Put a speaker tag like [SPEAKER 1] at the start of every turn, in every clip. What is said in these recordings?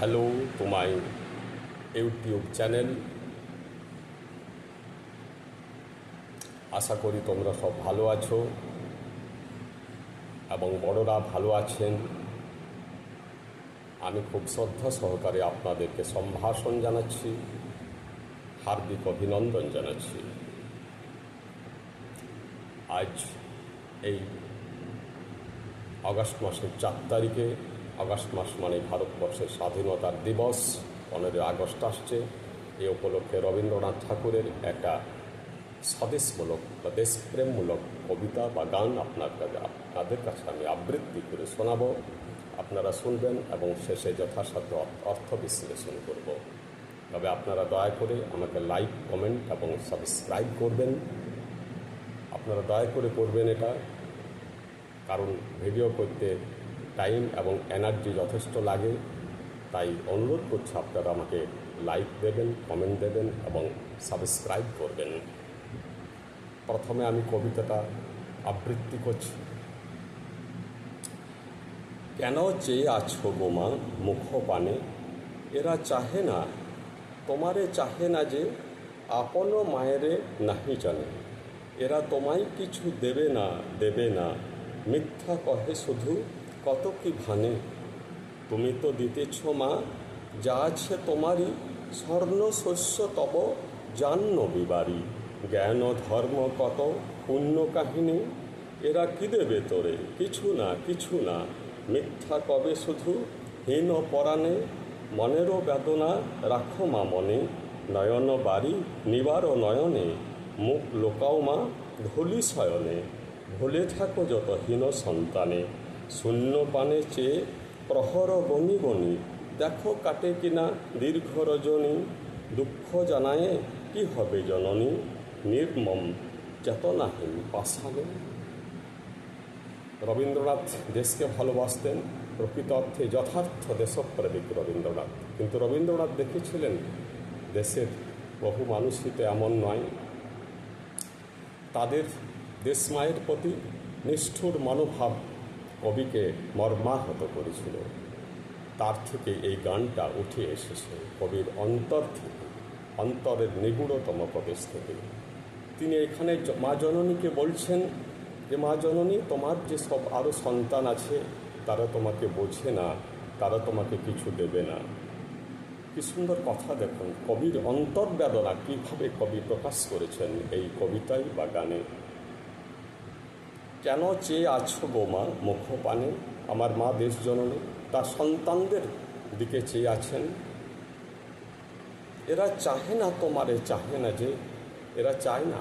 [SPEAKER 1] Hello my YouTube channel. আশা করি তোমরা সব ভালো আছো এবং বড়রা ভালো আছেন। আমি খুব শ্রদ্ধা সহকারে আপনাদেরকে সম্ভাষণ জানাচ্ছি, হার্দিক অভিনন্দন জানাচ্ছি। আজ এই আগস্ট মাসের চার তারিখে আগস্ট মাস মানে ভারতবর্ষের স্বাধীনতার দিবস, পনেরোই আগস্ট আসছে। এই উপলক্ষে রবীন্দ্রনাথ ঠাকুরের একটা স্বদেশমূলক বা দেশপ্রেমমূলক কবিতা বা গান আপনার কাছে, আপনাদের কাছে আমি আবৃত্তি করে শোনাবো। আপনারা শুনবেন এবং শেষে যথাসাধ্য অর্থ বিশ্লেষণ করব। তবে আপনারা দয়া করে আমাকে লাইক, কমেন্ট এবং সাবস্ক্রাইব করবেন। আপনারা দয়া করে করবেন এটা, কারণ ভিডিও করতে টাইম এবং এনার্জি যথেষ্ট লাগে, তাই অনুরোধ করছি আপনারা আমাকে লাইক দেবেন, কমেন্ট দেবেন এবং সাবস্ক্রাইব করবেন। প্রথমে আমি কবিতাটা আবৃত্তি করছি। কেন চেয়ে আছো গোমা মুখ পানে, এরা চাহে না, তোমারে চাহে না যে আপন মায়েরে নাহি জানে। এরা তোমায় কিছু দেবে না দেবে না, মিথ্যা কহে শুধু কত কি ভানে? তুমি তো দিতেছ মা, যা আছে তোমারই। স্বর্ণ শস্য তব জান্ন বিবারি। জ্ঞান ধর্ম কত পুণ্য কাহিনী? এরা কি দেবে তোরে? কিছু না কিছু না। মিথ্যা কবে শুধু? হীন পরাণে। মনেরও বেদনা রাখো মা মনে। নয়ন বাড়ি নিবার নয়নে। মুখ লোকাও মা ধুলি শয়নে। ভুলে থাকো যত হীন সন্তানে। শূন্য পানে চেয়ে প্রহর বনি বনি, দেখো কাটে কিনা দীর্ঘ রজনী, দুঃখ জানায় কি হবে জননী, নির্মম চেতনাহীন পাশানে রবীন্দ্রনাথ দেশকে ভালোবাসতেন, প্রকৃত অর্থে যথার্থ দেশপ্রেমিক রবীন্দ্রনাথ। কিন্তু রবীন্দ্রনাথ দেখেছিলেন দেশের বহু মানুষই তো এমন নয়। তাদের দেশমায়ের প্রতি নিষ্ঠুর মনোভাব কবিকে মর্মাহত করেছিল। তার থেকে এই গানটা উঠে এসেছে কবির অন্তর থেকে, অন্তরের নিগুড়তম প্রদেশ থেকে। তিনি এখানে মা জননীকে বলছেন যে, মা জননী, তোমার যে সব আরও সন্তান আছে, তারা তোমাকে বোঝে না, তারা তোমাকে কিছু দেবে না। কি সুন্দর কথা দেখুন, কবির অন্তর্বেদনা কীভাবে কবি প্রকাশ করেছেন এই কবিতায় বা গানে। কেন চেয়ে আছো গো মা মুখ পানে আমার মা দেশ জননী তার সন্তানদের দিকে চেয়ে আছেন। এরা চাহে না তোমারে চাহে না যে, এরা চায় না,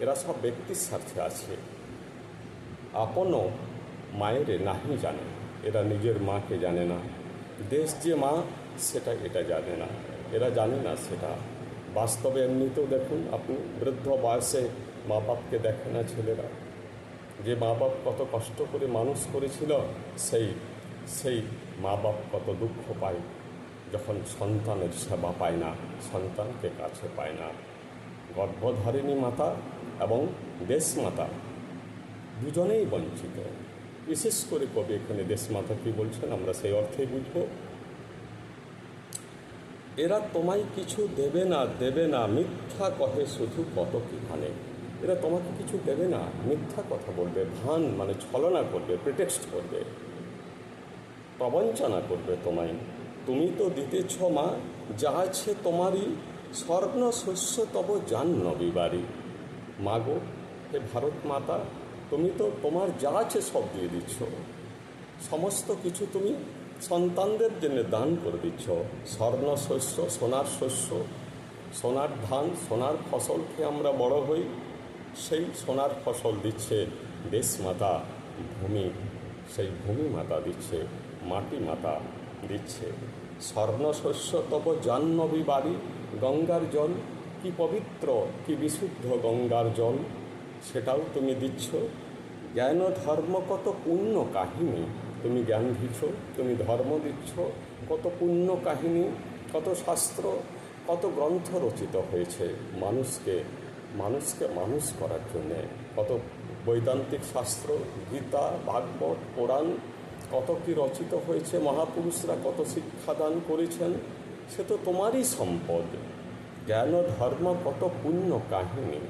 [SPEAKER 1] এরা সব ব্যক্তির স্বার্থে আছে। আপনও মায়েরে নাহি জানে, এরা নিজের মাকে জানে না। দেশ যে মা, সেটা এটা জানে না, এরা জানে না সেটা। বাস্তবে এমনিতেও দেখুন আপনি, বৃদ্ধ বয়সে মা বাপকে দেখে না ছেলেরা। যে মা বাপ কত কষ্ট করে মানুষ করেছিল, সেই সেই মা বাপ কত দুঃখ পায়। যখন সন্তানের সেবা পায় না, সন্তানকে কাছে পায় না। গর্ভধারিণী মাতা এবং দেশমাতা দুজনেই বঞ্চিত। বিশেষ করে কবি এখানে দেশমাতা কী বলছেন, আমরা সেই অর্থেই বুঝব। এরা তোমায় কিছু দেবে না দেবে না, মিথ্যা কহে শুধু কত কি ভানে এরা তোমাকে কিছু দেবে না, মিথ্যা কথা বলবে, ভান মানে ছলনা করবে প্রিটেক্সট করবে, প্রবঞ্চনা করবে তোমায়। তুমি তো দিতেছ মা, যা আছে তোমারই স্বর্ণ শস্য তব জান্ন বিবারি মাগো, হে ভারত মাতা, তুমি তো তোমার যা আছে সব দিয়ে দিচ্ছ। সমস্ত কিছু তুমি সন্তানদের জন্য দান করে দিচ্ছ। স্বর্ণ শস্য সোনার শস্য, সোনার ধান, সোনার ফসল খেয়ে আমরা বড় হই। সেই সোনার ফসল দিচ্ছে দেশ মাতা ভূমি, সেই ভূমি মাতা দিচ্ছে মাটি মাতা দিচ্ছে। স্বর্ণ শস্য তব জাহ্নবী বাড়ি, গঙ্গার জল কি পবিত্র, কি বিশুদ্ধ গঙ্গার জল? সেটাও তুমি দিচ্ছ? জ্ঞান ধর্ম কত পুণ্য কাহিনী? তুমি জ্ঞান দিচ্ছ, তুমি ধর্ম দিচ্ছ, কত পুণ্য কাহিনী, কত শাস্ত্র, কত গ্রন্থ রচিত হয়েছে মানুষকে মানুষকে মানুষ করার জন্যে কত বৈদান্তিক শাস্ত্র, গীতা, ভাগবত কোরআন কত কি রচিত হয়েছে, মহাপুরুষরা কত শিক্ষাদান করেছেন, সে তো তোমারই সম্পদ। জ্ঞান ধর্ম কত পুণ্য কাহিনী।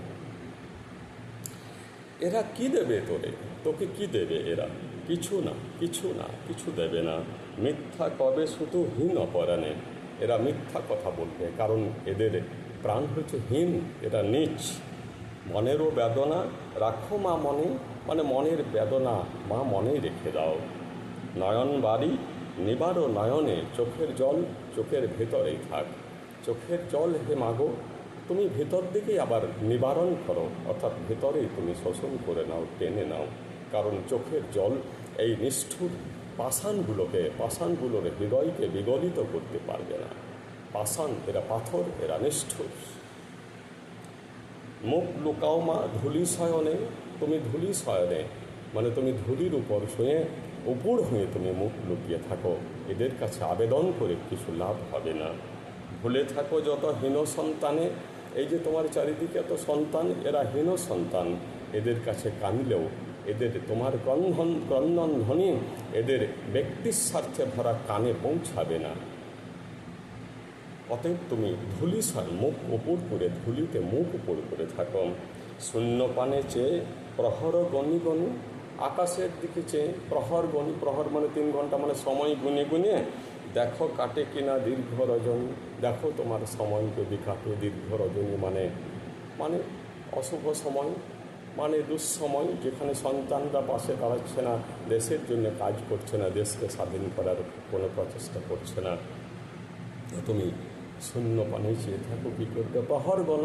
[SPEAKER 1] এরা কি দেবে তোরে? তোকে কি দেবে এরা? কিছু না কিছু না, কিছু দেবে না। মিথ্যা কবে শুধু হীন অপরাণে। এরা মিথ্যা কথা বলবে, কারণ এদের প্রাণ হচ্ছে হীন, এটা নিচ। মনেরও বেদনা, রাখো মা মনে মানে মনের বেদনা মা মনেই রেখে দাও। নয়ন বাড়ি নিবারও নয়নে, চোখের জল চোখের ভেতরেই থাক। চোখের জল হে মাগো, তুমি ভেতর দিকেই আবার নিবারণ করো, অর্থাৎ ভেতরেই তুমি শোষণ করে নাও, টেনে নাও। কারণ চোখের জল এই নিষ্ঠুর পাষাণগুলোকে, পাষাণগুলোর হৃদয়কে বিগলিত করতে পারবে না। পাষাণ, এরা পাথর, এরা নিষ্ঠুর। মুখ লুকাও মা ধুলি শয়নে, তুমি ধুলি শয়নে মানে তুমি ধুলির উপর শুয়ে উপর হয়ে তুমি মুখ লুকিয়ে থাকো। এদের কাছে আবেদন করে কিছু লাভ হবে না। ভুলে থাকো যত হীন সন্তানে, এই যে তোমার চারিদিকে এত সন্তান, এরা হীন সন্তান। এদের কাছে কানলেও এদের তোমার ক্রন্ধন ক্রন্দন ধ্বনি এদের ব্যক্তির স্বার্থে ভরা কানে পৌঁছাবে না। অতএব তুমি ধুলি সা- মুখ উপর করে ধুলিতে মুখ উপর করে থাকো। শূন্য পানে চেয়ে প্রহর গণি গণি আকাশের দিকে চেয়ে প্রহর গণি প্রহর মানে তিন ঘণ্টা মানে সময় গুনে গুনে। দেখো কাটে কিনা দীর্ঘ রজনী, দেখো তোমার সময় যদি কাটে দীর্ঘ রজনী মানে। মানে অশুভ সময় মানে দুঃসময়, যেখানে সন্তানরা পাশে দাঁড়াচ্ছে না, দেশের জন্য কাজ করছে না, দেশকে স্বাধীন করার কোনো প্রচেষ্টা করছে না। তুমি শূন্য পানে চেয়ে থাকো, কী প্রহর গণ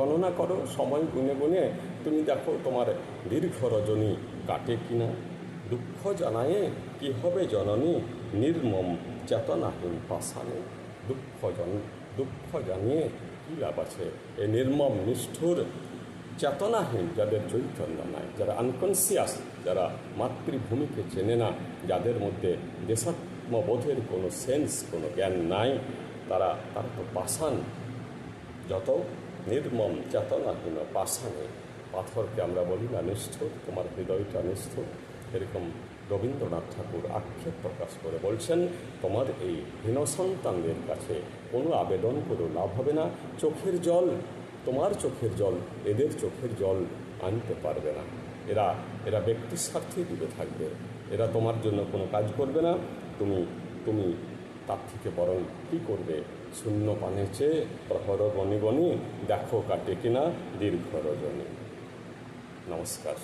[SPEAKER 1] গণনা করো, সময় গুনে গুনে। তুমি দেখো তোমার দীর্ঘ রজনী কাটে কিনা। দুঃখ জানায়ে কি হবে জননী? নির্মম চেতনাহীন পাশানে দুঃখ জন, দুঃখ জানিয়ে কী লাভ আছে? এই নির্মম নিষ্ঠুর চেতনাহীন যাদের চৈতন্য নাই, যারা আনকনসিয়াস যারা মাতৃভূমিকে চেনে না, যাদের মধ্যে দেশাত্মবোধের কোনো সেন্স কোনো জ্ঞান নাই। তারা তারা তো পাষাণ যত নির্মম চেতনাহীন পাষাণে পাথরকে আমরা বলি না নিষ্ঠুর, তোমার হৃদয়টা নিষ্ঠুর। এরকম রবীন্দ্রনাথ ঠাকুর আক্ষেপ প্রকাশ করে বলছেন, তোমার এই হীন সন্তানদের কাছে কোনো আবেদন করে লাভ হবে না। চোখের জল, তোমার চোখের জল, এদের চোখের জল আনতে পারবে না। এরা এরা ব্যক্তির স্বার্থেই ডুবে থাকবে। এরা তোমার জন্য কোনো কাজ করবে না। তুমি তুমি তার থেকে বরং কী করবে? শূন্য পানে চেয়ে প্রহর বনি বনি, দেখো কাটে কিনা দীর্ঘ রজনী। নমস্কার।